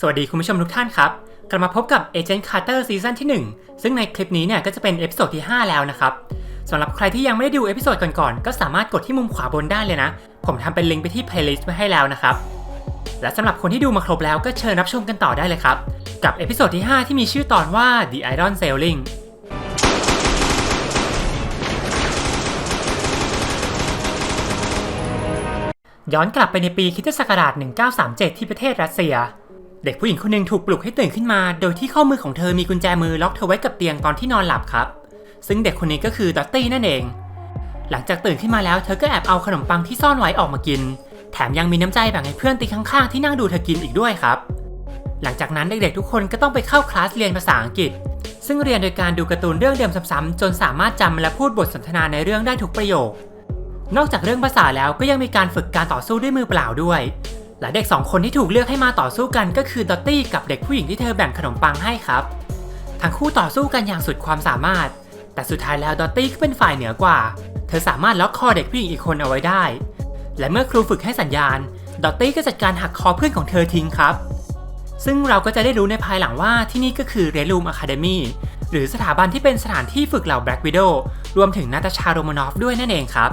สวัสดีคุณผู้ชมทุกท่านครับ กลับมาพบกับ Agent Carter ซีซั่นที่ 1 ซึ่งในคลิปนี้เนี่ยก็จะเป็นเอพิโซดที่ 5 แล้วนะครับสำหรับใครที่ยังไม่ได้ดูเอพิโซดก่อนๆ ก็สามารถกดที่มุมขวาบนได้เลยนะ ผมทำเป็นลิงก์ไปที่ playlist ไว้ให้แล้วนะครับ และสำหรับคนที่ดูมาครบแล้วก็เชิญรับชมกันต่อได้เลยครับ กับเอพิโซดที่ 5 ที่มีชื่อตอนว่า The Iron Sailing ย้อนกลับไปในปีคริสตศักราช1937 ที่ประเทศรัสเซีย เด็กผู้หญิงคนหนึ่งถูกปลุกให้ตื่นขึ้นมา โดยที่ข้อมือของเธอมีกุญแจมือล็อกเธอไว้กับเตียงตอนที่นอนหลับครับ ซึ่งเด็กคนนี้ก็คือดอตตี้นั่นเอง หลังจากตื่นขึ้นมาแล้วเธอก็แอบเอาขนมปังที่ซ่อนไว้ออกมากิน แถมยังมีน้ำใจแบ่งให้เพื่อนตีข้างๆที่นั่งดูเธอกินอีกด้วยครับ หลังจากนั้นเด็กๆทุกคนก็ต้องไปเข้าคลาสเรียนภาษาอังกฤษ ซึ่งเรียนโดยการดูการ์ตูนเรื่องเดิมซ้ำๆจนสามารถจำและพูดบทสนทนาในเรื่องได้ทุกประโยคนอกจากเรื่องภาษาแล้วก็ยังมีการฝึกการต่อสู้ด้วยมือเปล่าด้วย และเด็กสองคนที่ถูกเลือกให้มาต่อสู้กันก็คือดอตตี้กับเด็กผู้หญิงที่เธอแบ่งขนมปังให้ครับ ทั้งคู่ต่อสู้กันอย่างสุดความสามารถ แต่สุดท้ายแล้วดอตตี้ก็เป็นฝ่ายเหนือกว่า เธอสามารถล็อกคอเด็กผู้หญิงอีกคนเอาไว้ได้ และเมื่อครูฝึกให้สัญญาณดอตตี้ก็จัดการหักคอเพื่อนของเธอทิ้งครับ ซึ่งเราก็จะได้รู้ในภายหลังว่าที่นี่ก็คือเรลูมอะคาเดมีหรือสถาบันที่เป็นสถานที่ฝึกเหล่าแบล็กวิดโอรวมถึงนาตาชาโรมานอฟด้วยนั่นเองครับ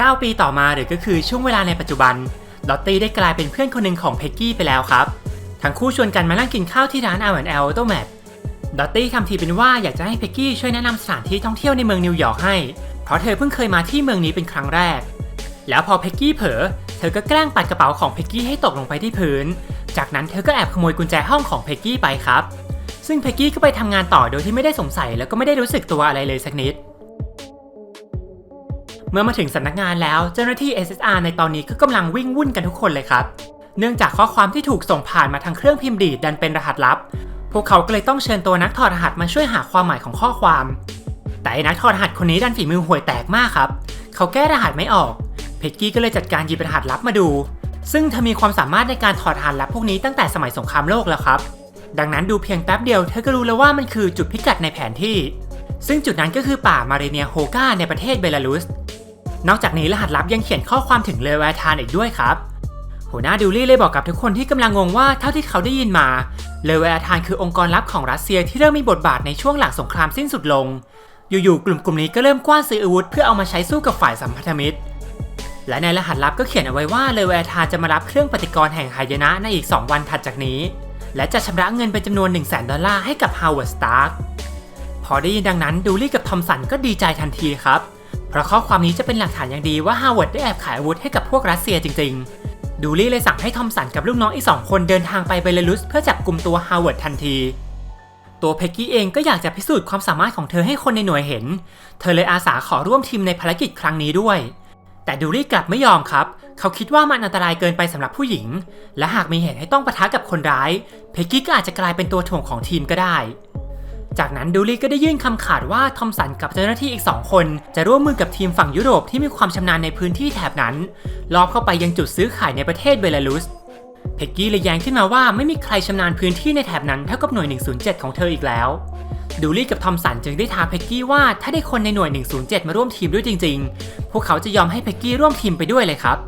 9 ปีต่อมาหรือก็คือช่วงเวลาในปัจจุบันดอตตี้ได้กลายเป็นเพื่อนคนหนึ่งของเพกกี้ไปแล้วครับ ทั้งคู่ชวนกันมานั่งกินข้าวที่ร้าน L&L Automat ดอตตี้ทำทีเป็นว่าอยากจะให้เพกกี้ช่วยแนะนำสถานที่ท่องเที่ยวในเมืองนิวยอร์กให้ เพราะเธอเพิ่งเคยมาที่เมืองนี้เป็นครั้งแรก แล้วพอเพกกี้เผลอ เธอก็แกล้งปัดกระเป๋าของเพกกี้ให้ตกลงไปที่พื้น จากนั้นเธอก็แอบขโมยกุญแจห้องของเพกกี้ไปครับ ซึ่งเพกกี้ก็ไปทำงานต่อโดยที่ไม่ได้สงสัยแล้วก็ไม่ได้รู้สึกตัวอะไรเลยสักนิด เมื่อมาถึงสำนักงานแล้วเจ้าหน้าที่ SSR ในตอนนี้ก็กำลังวิ่งวุ่นกันทุกคนเลยครับ เนื่องจากข้อความที่ถูกส่งผ่านมาทางเครื่องพิมพ์ดีดดันเป็นรหัสลับ พวกเขาก็เลยต้องเชิญตัวนักถอดรหัสมาช่วยหาความหมายของข้อความ แต่อ้นักถอดรหัสคนนี้ดันฝีมือห่วยแตกมากครับ เขาแก้รหัสไม่ออกเพกกี้ก็เลยจัดการหยิบรหัสลับมาดู ซึ่งเธอมีความสามารถในการถอดรหัสลับพวกนี้ตั้งแต่สมัยสงครามโลกแล้วครับ ดังนั้นดูเพียงแป๊บเดียวเธอก็รู้แล้วว่ามันคือจุดพิกัดในแผนที่ ซึ่งจุดนั้นก็คือป่ามาเรเนียโฮกาในประเทศเบลารุส นอกจากนี้รหัสลับยังเขียนข้อความถึงเลวาทานอีกด้วยครับ หัวหน้าดิวลี่เลยบอกกับทุกคนที่กำลังงงว่าเท่าที่เขาได้ยินมา เลวาทานคือองค์กรลับของรัสเซียที่เริ่มมีบทบาทในช่วงหลังสงครามสิ้นสุดลง อยู่ๆกลุ่มกลุ่มนี้ก็เริ่มกว้านซื้ออาวุธเพื่อเอามาใช้สู้กับฝ่ายสัมพันธมิตร และในรหัสลับก็เขียนเอาไว้ว่าเลวาทานจะมารับเครื่องปฏิกรณ์แห่งหายนะในอีก 2 วันถัดจากนี้ และจะชำระเงินเป็นจำนวน 1 0 0 0 0แดอลลาร์ให้กับฮาวเวิร์ดสตาร์กพอได้ยินดังนั้นดูลี่กับทอมสันก็ดีใจทันทีครับ เพราะข้อความนี้จะเป็นหลักฐานอย่างดีว่าฮาวเวิร์ดได้แอบขายอาวุธให้กับพวกรัสเซียจริง ๆ ดูลี่เลยสั่งให้ทอมสันกับลูกน้องอีกสองคนเดินทางไปเบลารุส เพื่อจับกลุ่มตัวฮาวเวิร์ดทันที ตัวเพกกี้เองก็อยากจะพิสูจน์ความสามารถของเธอให้คนในหน่วยเห็น เธอเลยอาสาขอร่วมทีมในภารกิจครั้งนี้ด้วย แต่ดูลี่กลับไม่ยอมครับ เขาคิดว่ามันอันตรายเกินไปสำหรับผู้หญิง และหากมีเหตุให้ต้องปะทะกับคนร้าย เพกกี้ก็อาจจะกลายเป็นตัวถ่วงของทีมก็ได้ จากนั้นดูลี่ก็ได้ยื่นคำขาดว่าทอมสันกับเจ้าหน้าที่อีก 2 คน จะร่วมมือกับทีมฝั่งยุโรปที่มีความชำนาญในพื้นที่แถบนั้นลอบเข้าไปยังจุดซื้อขายในประเทศเบลารุสเพกกี้เลยแย้งขึ้นมาว่าไม่มีใครชำนาญพื้นที่ในแถบนั้นเท่ากับหน่วย 107 ของเธออีกแล้วดูลี่กับทอมสันจึงได้ท้าเพกกี้ว่าถ้าได้คนในหน่วย 107 มาร่วมทีมด้วยจริง ๆ พวกเขาจะยอมให้เพกกี้ร่วมทีมไปด้วยเลยครับ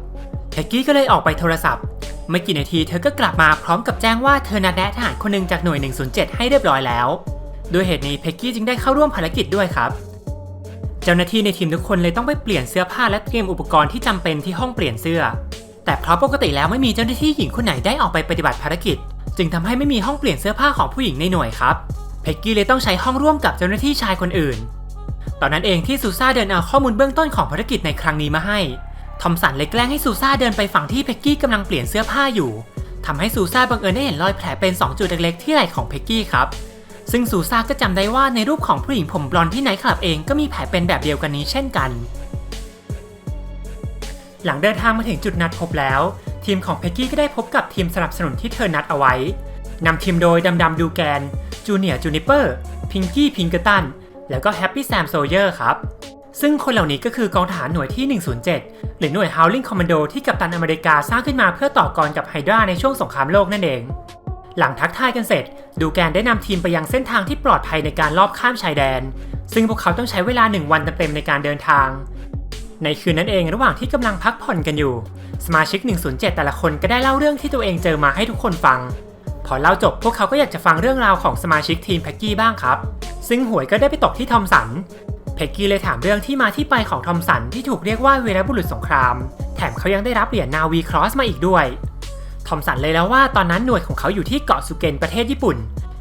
เพกกี้ก็เลยออกไปโทรศัพท์ ไม่กี่นาทีเธอก็กลับมาพร้อมกับแจ้งว่าเธอนัดแนะทหารคนหนึ่งจากหน่วย 107 ให้เรียบร้อยแล้ว ด้วยเหตุนี้เพ็กกี้จึงได้เข้าร่วมภารกิจด้วยครับ เจ้าหน้าที่ในทีมทุกคนเลยต้องไปเปลี่ยนเสื้อผ้าและเตรียมอุปกรณ์ที่จำเป็นที่ห้องเปลี่ยนเสื้อ แต่เพราะปกติแล้วไม่มีเจ้าหน้าที่หญิงคนไหนได้ออกไปปฏิบัติภารกิจ จึงทำให้ไม่มีห้องเปลี่ยนเสื้อผ้าของผู้หญิงในหน่วยครับเพ็กกี้เลยต้องใช้ห้องร่วมกับเจ้าหน้าที่ชายคนอื่น ตอนนั้นเองที่ซูซ่าเดินเอาข้อมูลเบื้องต้นของภารกิจในครั้งนี้มาให้ ทอมสันเลยแกล้งให้ซูซ่าเดินไปฝั่งที่เพ็กกี้กำลังเปลี่ยนเสื้อผ้าอยู่ทำให้ซูซ่าบังเอิญได้เห็นรอยแผลเป็น 2 จุดเล็กๆที่ไหล่ของเพกกี้ครับ ซึ่งซูซาก็จำได้ว่าในรูปของผู้หญิงผมบลอนด์ที่ไนท์คลับเองก็มีแผลเป็นแบบเดียวกันนี้เช่นกัน หลังเดินทางมาถึงจุดนัดพบแล้ว ทีมของเพ็กกี้ก็ได้พบกับทีมสนับสนุนที่เธอนัดเอาไว้นำทีมโดยดำดำดูแกน จูเนียร์จูนิเปอร์ พิงกี้พิงเกอร์ตัน แล้วก็แฮปปี้แซมโซเยอร์ครับ ซึ่งคนเหล่านี้ก็คือกองทหารหน่วยที่ 107 หรือหน่วย Howling Commando ที่กัปตันอเมริกาสร้างขึ้นมาเพื่อต่อกรกับไฮดราในช่วงสงครามโลกนั่นเอง หลังทักทายกันเสร็จ ดูแกนได้นำทีมไปยังเส้นทางที่ปลอดภัยในการลอบข้ามชายแดน ซึ่งพวกเขาต้องใช้เวลา1วันเต็มในการเดินทาง ในคืนนั้นเองระหว่างที่กำลังพักผ่อนกันอยู่ สมาชิก 107 แต่ละคนก็ได้เล่าเรื่องที่ตัวเองเจอมาให้ทุกคนฟัง พอเล่าจบพวกเขาก็อยากจะฟังเรื่องราวของสมาชิกทีมแพ็กกี้บ้างครับ ซึ่งหวยก็ได้ไปตกที่ทอมสันเพ็กกี้เลยถามเรื่องที่มาที่ไปของทอมสันที่ถูกเรียกว่าเวรบุรุษสงคราม แถมเขายังได้รับเหรียญนาวีครอสมาอีกด้วย ทอมสันเลยแล้วว่าตอนนั้นหน่วยของเขาอยู่ที่เกาะสุเกนประเทศญี่ปุ่น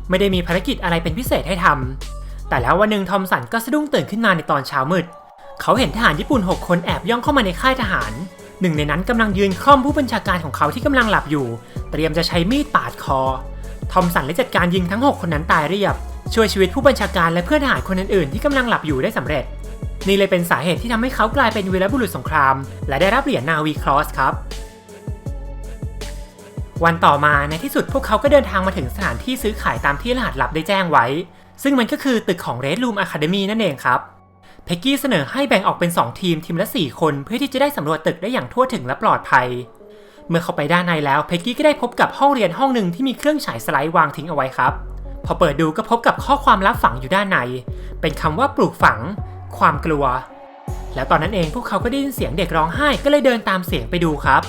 ไม่ได้มีภารกิจอะไรเป็นพิเศษให้ทำแต่แล้ววันหนึ่งทอมสันก็สะดุ้งตื่นขึ้นมาในตอนเช้ามืด เขาเห็นทหารญี่ปุ่น 6 คนแอบย่องเข้ามาในค่ายทหาร หนึ่งในนั้นกำลังยืนคล่อมผู้บัญชาการของเขาที่กำลังหลับอยู่ เตรียมจะใช้มีดปาดคอ ทอมสันเลยจัดการยิงทั้ง 6 คนนั้นตายเรียบ ช่วยชีวิตผู้บัญชาการและเพื่อนทหารคนอื่นๆที่กำลังหลับอยู่ได้สำเร็จ นี่เลยเป็นสาเหตุที่ทำให้เขากลายเป็นวีรบุรุษสงคราม และได้รับเหรียญนาวีครอสครับ วันต่อมาในที่สุดพวกเขาก็เดินทางมาถึงสถานที่ซื้อขายตามที่รหัสลับได้แจ้งไว้ ซึ่งมันก็คือตึกของ Red Room Academy นั่นเองครับเพ็กกี้เสนอให้แบ่งออกเป็น 2 ทีมทีมละ 4 คนเพื่อที่จะได้สำรวจตึกได้อย่างทั่วถึงและปลอดภัย เมื่อเข้าไปด้านในแล้วเพ็กกี้ก็ได้พบกับห้องเรียนห้องหนึ่งที่มีเครื่องฉายสไลด์วางทิ้งเอาไว้ครับ พอเปิดดูก็พบกับข้อความลับฝังอยู่ด้านใน เป็นคำว่าปลูกฝัง ความกลัว แล้วตอนนั้นเองพวกเขาก็ได้ยินเสียงเด็กร้องไห้ก็เลยเดินตามเสียงไปดูครับ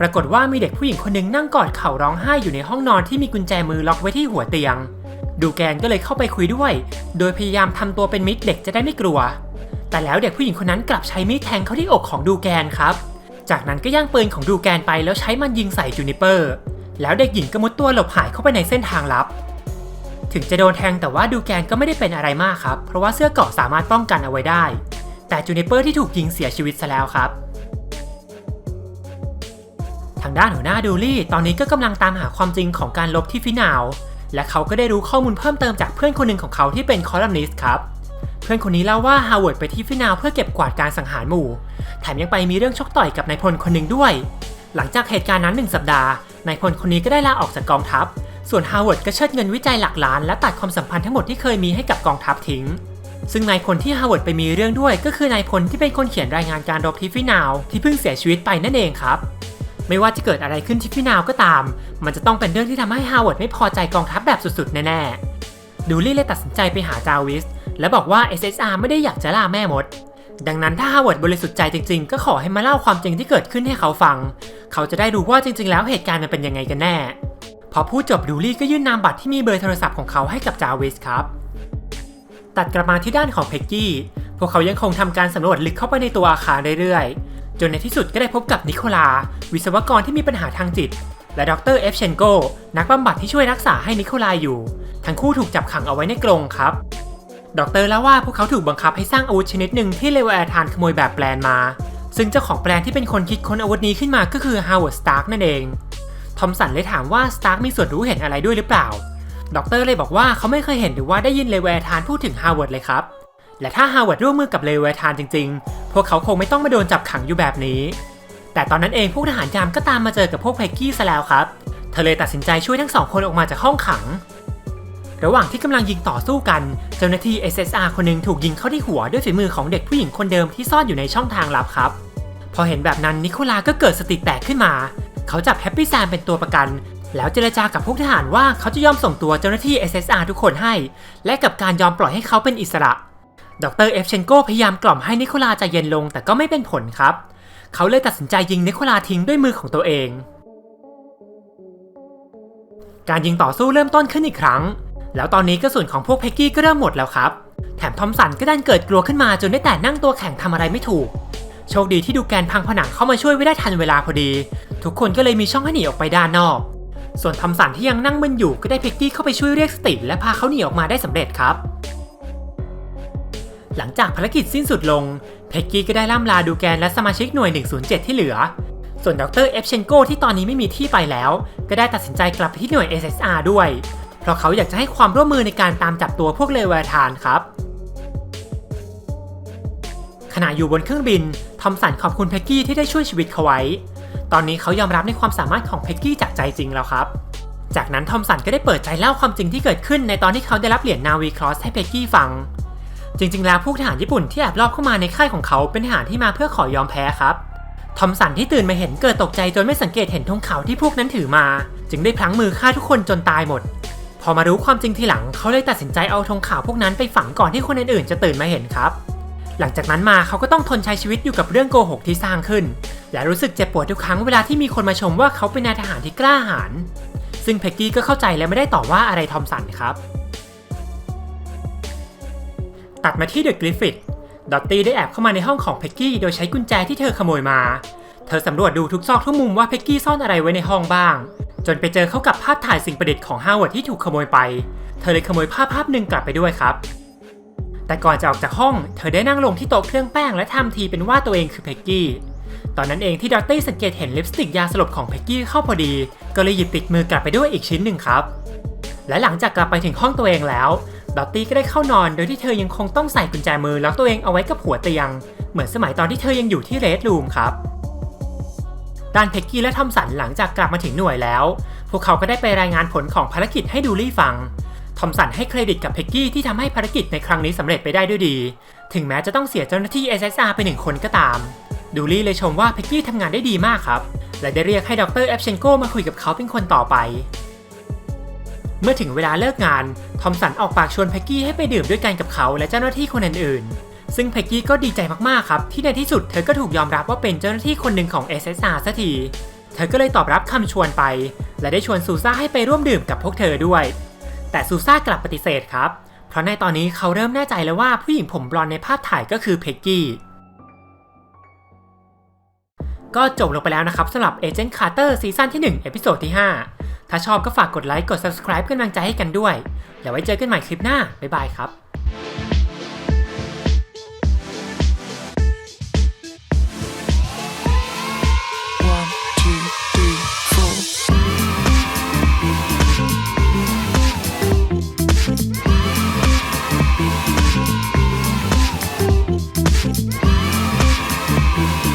ปรากฏว่ามีเด็กผู้หญิงคนหนึ่งนั่งกอดเข่าร้องไห้อยู่ในห้องนอนที่มีกุญแจมือล็อกไว้ที่หัวเตียง ดูแกนก็เลยเข้าไปคุยด้วย โดยพยายามทำตัวเป็นมิตรเด็กจะได้ไม่กลัว แต่แล้วเด็กผู้หญิงคนนั้นกลับใช้มีดแทงเข้าที่อกของดูแกนครับ จากนั้นก็ย่างปืนของดูแกนไปแล้วใช้มันยิงใส่จูนิเปอร์ แล้วเด็กหญิงก็มุดตัวหลบหายเข้าไปในเส้นทางลับ ถึงจะโดนแทงแต่ว่าดูแกนก็ไม่ได้เป็นอะไรมากครับ เพราะว่าเสื้อเกาะสามารถป้องกันเอาไว้ได้ แต่จูเนเปอร์ที่ถูกยิงเสียชีวิตซะแล้วครับ ทางด้านหัวหน้าดูลี่ ตอนนี้ก็กำลังตามหาความจริงของการลบที่ฟินาวและเขาก็ได้รู้ข้อมูลเพิ่มเติมจากเพื่อนคนหนึ่งของเขาที่เป็นคอลัมนิสต์ครับ เพื่อนคนนี้เล่าว่าฮาวเวิร์ดไปที่ฟินาวเพื่อเก็บกวาดการสังหารหมู่ แถมยังไปมีเรื่องชกต่อยกับนายพลคนหนึ่งด้วย หลังจากเหตุการณ์นั้นหนึ่งสัปดาห์ นายพลคนนี้ก็ได้ลาออกจากกองทัพ ส่วนฮาวเวิร์ดก็เชิดเงินวิจัยหลักล้าน และตัดความสัมพันธ์ทั้งหมดที่เคยมีให้กับกองทัพทิ้ง ซึ่งนายพลที่ฮาวเวิร์ดไปมีเรื่องด้วย ก็คือนายพลที่เป็นคนเขียนรายงานการรบที่ฟินาวที่เพิ่งเสียชีวิตไปนั่นเองครับ ไม่ว่าจะเกิดอะไรขึ้นที่ฟินาวก็ตาม มันจะต้องเป็นเรื่องที่ทำให้ฮาวเวิร์ดไม่พอใจกองทัพแบบสุดๆแน่ๆดูลี่เลยตัดสินใจไปหาจาวิสและบอกว่า SSR ไม่ได้อยากจะล่าแม่มด ดังนั้นถ้าฮาวเวิร์ดบริสุทธิ์ใจจริงๆ ก็ขอให้มาเล่าความจริงที่เกิดขึ้นให้เขาฟัง เขาจะได้รู้ว่าจริง ๆ แล้วเหตุการณ์มันเป็นยังไงกันแน่ พอพูดจบดูลี่ก็ยื่นนามบัตรที่มีเบอร์โทรศัพท์ของเขาให้กับจาวิสครับ ตัดกลับมาที่ด้านของเพ็กกี้ พวกเขายังคงทำการสำรวจลึกเข้าไปในตัวอาคารเรื่อยๆ จนในที่สุดก็ได้พบกับนิโคลา วิศวกรที่มีปัญหาทางจิต และดรเอฟเชนโก นักบำบัดที่ช่วยรักษาให้นิโคลาอยู่ ทั้งคู่ถูกจับขังเอาไว้ในกรงครับ ดรเล่าว่าพวกเขาถูกบังคับให้สร้างอาวุธชนิดหนึ่งที่เลวแอร์ทานขโมยแบบแปลนมา ซึ่งเจ้าของแปลนที่เป็นคนคิดค้นอาวุธนี้ขึ้นมาก็คือฮาวเวิร์ด สตาร์กนั่นเอง ทอมสันเลยถามว่าสตาร์กมีส่วนรู้เห็นอะไรด้วยหรือเปล่า ดรเลยบอกว่าเขาไม่เคยเห็นหรือว่าได้ยินเลเวอทานพูดถึงฮาวเวิร์ดเลยครับ และถ้าฮาวเวิร์ดร่วมมือกับเลเวอทานจริง ๆ พวกเขาคงไม่ต้องมาโดนจับขังอยู่แบบนี้ แต่ตอนนั้นเองพวกทหารยามก็ตามมาเจอกับพวกไพกี้ซะแล้วครับ เธอเลยตัดสินใจช่วยทั้งสองคนออกมาจากห้องขัง ระหว่างที่กำลังยิงต่อสู้กัน เจ้าหน้าที่ SSR คนหนึงถูกยิงเข้าที่หัวด้วยฝีมือของเด็กผู้หญิงคนเดิมที่ซ่อนอยู่ในช่องทางลับครับ พอเห็นแบบนั้นนิโคลาก็เกิดสติแตกขึ้นมา เขาจับแฮปปี้แซมเป็นตัวประกัน แล้วเจรจากับพวกทหารว่าเขาจะยอมส่งตัวเจ้าหน้าที่ SSR ทุกคนให้ และกับการยอมปล่อยให้เขาเป็นอิสระ ดรเอฟเชนโกพยายามกล่อมให้นิโคลาใจเย็นลงแต่ก็ไม่เป็นผลครับ เขาเลยตัดสินใจยิงนิโคลาทิ้งด้วยมือของตัวเอง การยิงต่อสู้เริ่มต้นขึ้นอีกครั้ง แล้วตอนนี้กระสุนของพวกเพ็กกี้ก็เริ่มหมดแล้วครับ แถมทอมสันก็ดันเกิดกลัวขึ้นมาจนได้แต่นั่งตัวแข็งทำอะไรไม่ถูก โชคดีที่ดูแกนพังผนังเข้ามาช่วยไว้ได้ทันเวลาพอดี ทุกคนก็เลยมีช่องให้หนีออกไปด้านนอก ส่วนทอมสันที่ยังนั่งมึนอยู่ก็ได้เพ็กกี้เข้าไปช่วยเรียกสติและพาเขาหนีออกมาได้สำเร็จครับ หลังจากภารกิจสิ้นสุดลง เพ็กกี้ก็ได้ล่ำลาดูแกนและสมาชิกหน่วย 107 ที่เหลือ ส่วนดรเอฟเชนโกที่ตอนนี้ไม่มีที่ไปแล้ว ก็ได้ตัดสินใจกลับไปที่หน่วย SSR ด้วย เพราะเขาอยากจะให้ความร่วมมือในการตามจับตัวพวกเลวทานครับขณะอยู่บนเครื่องบิน ทอมสันขอบคุณเพ็กกี้ที่ได้ช่วยชีวิตเขาไว้ ตอนนี้เขายอมรับในความสามารถของเพ็กกี้จากใจจริงแล้วครับ จากนั้นทอมสันก็ได้เปิดใจเล่าความจริงที่เกิดขึ้นในตอนที่เขาได้รับเหรียญนาวีครอสให้เพ็กกี้ฟัง จริง ๆ แล้วพวกทหารญี่ปุ่นที่แอบลอบเข้ามาในค่ายของเขาเป็นทหารที่มาเพื่อขอยอมแพ้ครับทอมสันที่ตื่นมาเห็นเกิดตกใจจนไม่สังเกตเห็นธงขาวที่พวกนั้นถือมา จึงได้พลั้งมือฆ่าทุกคนจนตายหมด พอมารู้ความจริงทีหลังเขาเลยตัดสินใจเอาธงขาวพวกนั้นไปฝังก่อนที่คนอื่นๆจะตื่นมาเห็นครับ หลังจากนั้นมาเขาก็ต้องทนใช้ชีวิตอยู่กับเรื่องโกหกที่สร้างขึ้น และรู้สึกเจ็บปวดทุกครั้งเวลาที่มีคนมาชมว่าเขาเป็นนายทหารที่กล้าหาญซึ่งเพ็กกี้ก็เข้าใจและไม่ได้ต่อว่าอะไรทอมสันครับ ตัดมาที่เดอะกริฟฟิตดอตตี้ได้แอบเข้ามาในห้องของเพ็กกี้โดยใช้กุญแจที่เธอขโมยมา เธอสำรวจดูทุกซอกทุกมุมว่าเพ็กกี้ซ่อนอะไรไว้ในห้องบ้าง จนไปเจอเข้ากับภาพถ่ายสิ่งประดิษฐ์ของฮาวเวิร์ดที่ถูกขโมยไป เธอเลยขโมยภาพภาพหนึ่งกลับไปด้วยครับ แต่ก่อนจะออกจากห้อง เธอได้นั่งลงที่โต๊ะเครื่องแป้งและทำทีเป็นว่าตัวเองคือเพ็กกี้ ตอนนั้นเองที่ดอตตี้สังเกตเห็นลิปสติกยาสลบของเพ็กกี้เข้าพอดี ก็เลยหยิบติดมือกลับไปด้วยอีกชิ้นหนึ่งครับ และหลังจากกลับไปถึงห้องตัวเองแล้วดอตตี้ก็ได้เข้านอนโดยที่เธอยังคงต้องใส่กุญแจมือล็อกตัวเองเอาไว้กับหัวเตียง เหมือนสมัยตอนที่เธอยังอยู่ที่เรดรูมครับด้านเพ็กกี้และทอมสันหลังจากกลับมาถึงหน่วยแล้ว พวกเขาก็ได้ไปรายงานผลของภารกิจให้ดูลี่ฟัง ทอมสันให้เครดิตกับเพ็กกี้ที่ทำให้ภารกิจในครั้งนี้สำเร็จไปได้ด้วยดี ถึงแม้จะต้องเสียเจ้าหน้าที่ SSR ไปหนึ่งคนก็ตาม ดูลี่เลยชมว่าเพ็กกี้ทำงานได้ดีมากครับ และได้เรียกให้ดรเอฟเชนโกมาคุยกับเขาเป็นคนต่อไป เมื่อถึงเวลาเลิกงาน ทอมสันออกปากชวนเพ็กกี้ให้ไปดื่มด้วยกันกับเขาและเจ้าหน้าที่คนอื่นๆ ซึ่งเพ็กกี้ก็ดีใจมากๆครับ ที่ในที่สุดเธอก็ถูกยอมรับว่าเป็นเจ้าหน้าที่คนหนึ่งของ SSR สักที เธอก็เลยตอบรับคำชวนไป และได้ชวนซูซ่าให้ไปร่วมดื่มกับพวกเธอด้วย แต่ซูซ่ากลับปฏิเสธครับ เพราะในตอนนี้เขาเริ่มแน่ใจแล้วว่าผู้หญิงผมบลอนด์ในภาพถ่ายก็คือเพ็กกี้ ก็จบลงไปแล้วนะครับสำหรับ Agent Carter ซีซั่นที่ 1 เอพิโซดที่ 5 ถ้าชอบก็ฝากกดไลค์กด subscribe เป็นกำลังใจให้กันด้วย แล้วไว้เจอกันใหม่คลิปหน้า บ๊ายบายครับ